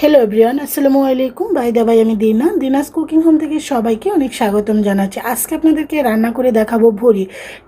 Hello everyone আসসালামু আলাইকুম। By the ভাই আমি দিনা। দিনাস কুকিং হোম থেকে সবাইকে অনেক স্বাগতম জানাচ্ছি। আজকে আপনাদেরকে রান্না করে দেখাবো ভুড়ি।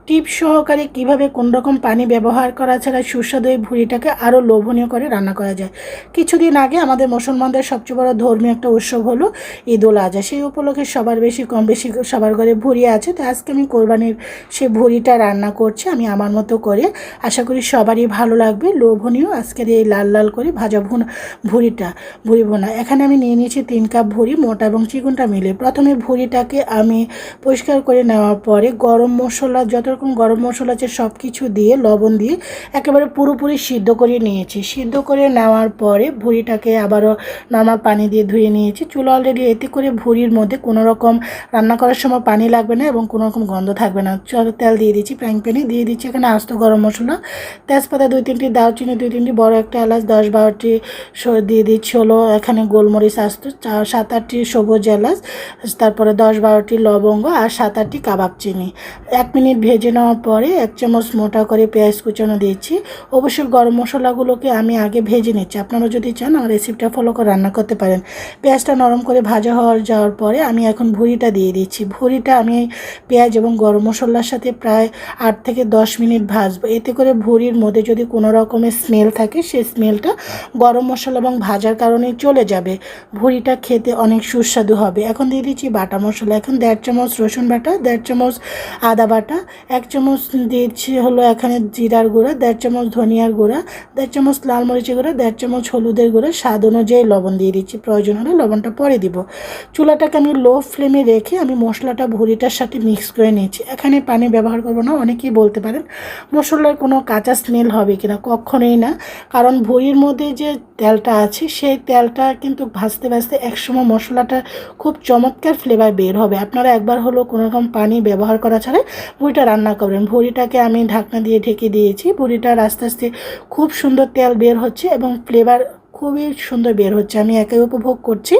টিপ সহকারে কীভাবে কোন রকম পানি ব্যবহার করা ছাড়া সুস্বাদু এই ভুড়িটাকে আরও লোভনীয় করে রান্না করা যায়। কিছুদিন আগে আমাদের মুসলমানদের সবচেয়ে বড় ধর্মীয় একটা উৎসব হলো ঈদ উল আজহা সেই উপলক্ষে সবার বেশি, কম বেশি সবার ঘরে ভুড়ি আছে। তো আজকে আমি কোরবানির সেই ভুড়িটা রান্না করছি আমি আমার মতো করে। আশা করি সবারই ভালো লাগবে, লোভনীয়। আজকের এই লাল লাল করে ভাজা ভুন ভুড়িটা। ভুড়ি বোনা এখানে আমি নিয়ে নিয়েছি তিন কাপ ভুড়ি, মোটা এবং চিকনটা মিলে প্রথমে ভুড়িটাকে আমি পরিষ্কার করে নেওয়ার পরে গরম মশলা, যত রকম গরম মশলা আছে সব কিছু দিয়ে, লবণ দিয়ে একেবারে পুরোপুরি সিদ্ধ করে নিয়েছি। সিদ্ধ করে নেওয়ার পরে ভুড়িটাকে আবারও নর্মাল পানি দিয়ে ধুয়ে নিয়েছি। চুলো অলরেডি এতে করে ভুড়ির মধ্যে কোনো রকম রান্না করার সময় পানি লাগবে না এবং কোনো রকম গন্ধ থাকবে না। তেল দিয়ে দিচ্ছি ফ্রাইং প্যানে দিয়ে দিচ্ছি এখানে আস্ত গরম মশলা। তেজপাতা দুই তিনটি, দারচিনি দুই তিনটি, বড় একটা এলাচ দশ বারোটি দিয়ে দিচ্ছি হলো এখানে গোলমরিচ আসতো সাত আটটি সবুজ এলাচ, তারপরে দশ বারোটি লবঙ্গ আর সাত আটটি কাবাব চিনি। এক মিনিট ভেজে নেওয়ার পরে এক চামচ মোটা করে পেঁয়াজ কুচানো দিয়েছি। অবশ্যই গরম মশলাগুলোকে আমি আগে ভেজে নিচ্ছি। আপনারা যদি চান, আমার রেসিপিটা ফলো করে রান্না করতে পারেন। পেঁয়াজটা নরম করে ভাজা হওয়ার যাওয়ার পরে আমি এখন ভুঁড়িটা দিয়ে দিচ্ছি। ভুঁড়িটা আমি পেঁয়াজ এবং গরম মশলার সাথে প্রায় আট থেকে দশ মিনিট ভাজবো। এতে করে ভুঁড়ির মধ্যে যদি কোনো রকমের স্মেল থাকে, সেই স্মেলটা গরম মশলা এবং ভাজার কারণে চলে যাবে। ভুঁড়িটা খেতে অনেক সুস্বাদু হবে। এখন দিয়ে দিচ্ছি বাটা মশলা। এখন দেড় চামচ রসুন বাটা, দেড় চামচ আদা বাটা, এক চামচ দিচ্ছি হলো এখানে জিরার গুঁড়া, দেড় চামচ ধনিয়ার গুঁড়া, দেড় চামচ লাল মরিচের গুঁড়া, দেড় চামচ হলুদের গুঁড়া। স্বাদ অনুযায়ী লবণ দিয়ে দিচ্ছি। প্রয়োজন হলে লবণটা পরে দিব। চুলাটাকে আমি লো ফ্লেমে রেখে আমি মশলাটা ভুঁড়িটার সাথে মিক্স করে নিয়েছি। এখানে পানি ব্যবহার করব না, অনেকেই বলতে পারেন, মশলার কোনো কাঁচা স্মেল হবে কিনা? কখনোই না। কারণ ভুঁড়ির মধ্যে যে তেলটা আছে, সেই তেলটা কিন্তু ভাজতে ভাজতে একসময় মশলাটা খুব চমৎকার ফ্লেভার বের হবে। আপনারা একবার হলো কোনো রকম পানি ব্যবহার করা ছাড়াই ভুঁড়িটা রান্না করবেন। ভুঁড়িটাকে আমি ঢাকনা দিয়ে ঢেকে দিয়েছি। ভুঁড়িটার আস্তে আস্তে খুব সুন্দর তেল বের হচ্ছে এবং ফ্লেভার খুবই সুন্দর বের হচ্ছে। আমি একাই উপভোগ করছি।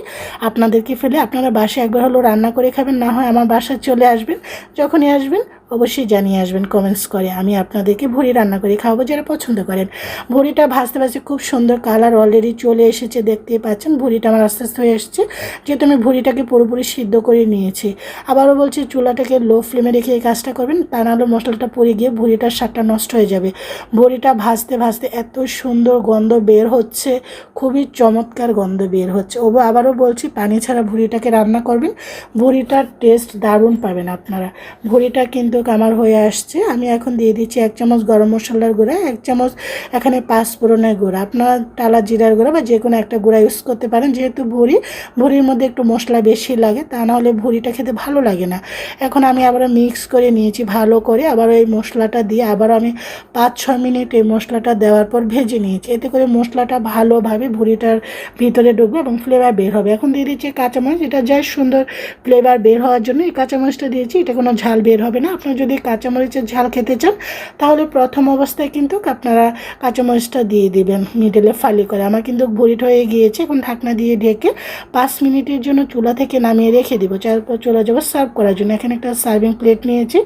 আপনাদেরকে ফেলে আপনারা বাসায় একবার হলো রান্না করে খাবেন। না হয় আমার বাসায় চলে আসবেন, যখনই আসবেন অবশ্যই জানিয়ে আসবেন কমেন্টস করে। আমি আপনাদেরকে ভুড়ি রান্না করে খাওয়াবো যারা পছন্দ করেন। ভুড়িটা ভাজতে ভাজতে খুব সুন্দর কালার অলরেডি চলে এসেছে, দেখতেই পাচ্ছেন। ভুড়িটা আমার আস্তে আস্তে হয়ে এসেছে, যেহেতু আমি ভুড়িটাকে পুরোপুরি সিদ্ধ করে নিয়েছি। আবারও বলছি, চুলাটাকে লো ফ্লেমে রেখে এই কাজটা করবেন, তা নাহলে মশলাটা পড়ে গিয়ে ভুড়িটার স্বাদটা নষ্ট হয়ে যাবে। ভুড়িটা ভাজতে ভাজতে এত সুন্দর গন্ধ বের হচ্ছে, খুবই চমৎকার গন্ধ বের হচ্ছে। ও আবারও বলছি, পানি ছাড়া ভুড়িটাকে রান্না করবেন ভুড়িটার টেস্ট দারুণ পাবেন আপনারা। ভুড়িটা কিন্তু আমার হয়ে আসছে, আমি এখন দিয়ে দিচ্ছি এক চামচ গরম মশলার গুঁড়া, এক চামচ এখানে পাঁচ ফোড়নের গুঁড়া। আপনারা টালা জিরার গুঁড়া বা যে কোনো একটা গুঁড়া ইউজ করতে পারেন, যেহেতু ভুড়ি, ভুড়ির মধ্যে একটু মশলা বেশি লাগে, তা নাহলে ভুড়িটা খেতে ভালো লাগে না। এখন আমি আবার মিক্স করে নিয়েছি ভালো করে আবার এই মশলাটা দিয়ে আবার আমি পাঁচ ছ মিনিট এই মশলাটা দেওয়ার পর ভেজে নিয়েছি। এতে করে মশলাটা ভালোভাবে ভুড়িটার ভিতরে ঢুকবে এবং ফ্লেভার বের হবে। এখন দিয়ে দিচ্ছি কাঁচামরিচ, এটা যাই সুন্দর ফ্লেভার বের হওয়ার জন্য এই কাঁচামরিচটা দিয়েছি, এটা কোনো ঝাল বের হবে না। আপনার যদি কাঁচামরিচের ঝাল খেতে চান, তাহলে প্রথম অবস্থায় কিন্তু আপনারা কাঁচামরিচটা দিয়ে দিবেন মিডলে ফালি করে। আমার কিন্তু ভুড়িট হয়ে গিয়েছে, এখন ঢাকনা দিয়ে ঢেকে পাঁচ মিনিটের জন্য চুলা থেকে নামিয়ে রেখে দেবো। তারপর চলে যাব সার্ভ করার জন্য। এখানে একটা সার্ভিং প্লেট নিয়েছি।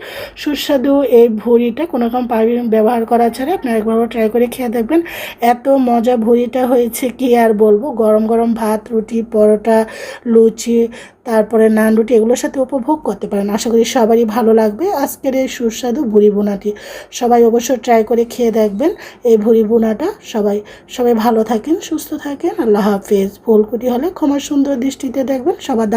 সুস্বাদু এই ভুড়িটা, কোনো রকম পানি ব্যবহার করা ছাড়া আপনারা একবার ট্রাই করে খেয়ে দেখবেন। এত মজা ভুড়িটা হয়েছে কি আর বলব? গরম গরম ভাত, রুটি, পরোটা, লুচি তারপরে নান রুটি এগুলোর সাথে উপভোগ করতে পারেন। আশা করি সবারই ভালো লাগবে। আজকের এই সুস্বাদু ভুড়ি বোনাটি সবাই অবশ্য ট্রাই করে খেয়ে দেখবেন এই ভুড়ি বোনাটা সবাই সবাই ভালো থাকেন, সুস্থ থাকেন। আল্লাহ হাফেজ। ফুলকুটি হলে ক্ষমা সুন্দর দৃষ্টিতে দেখবেন। সবার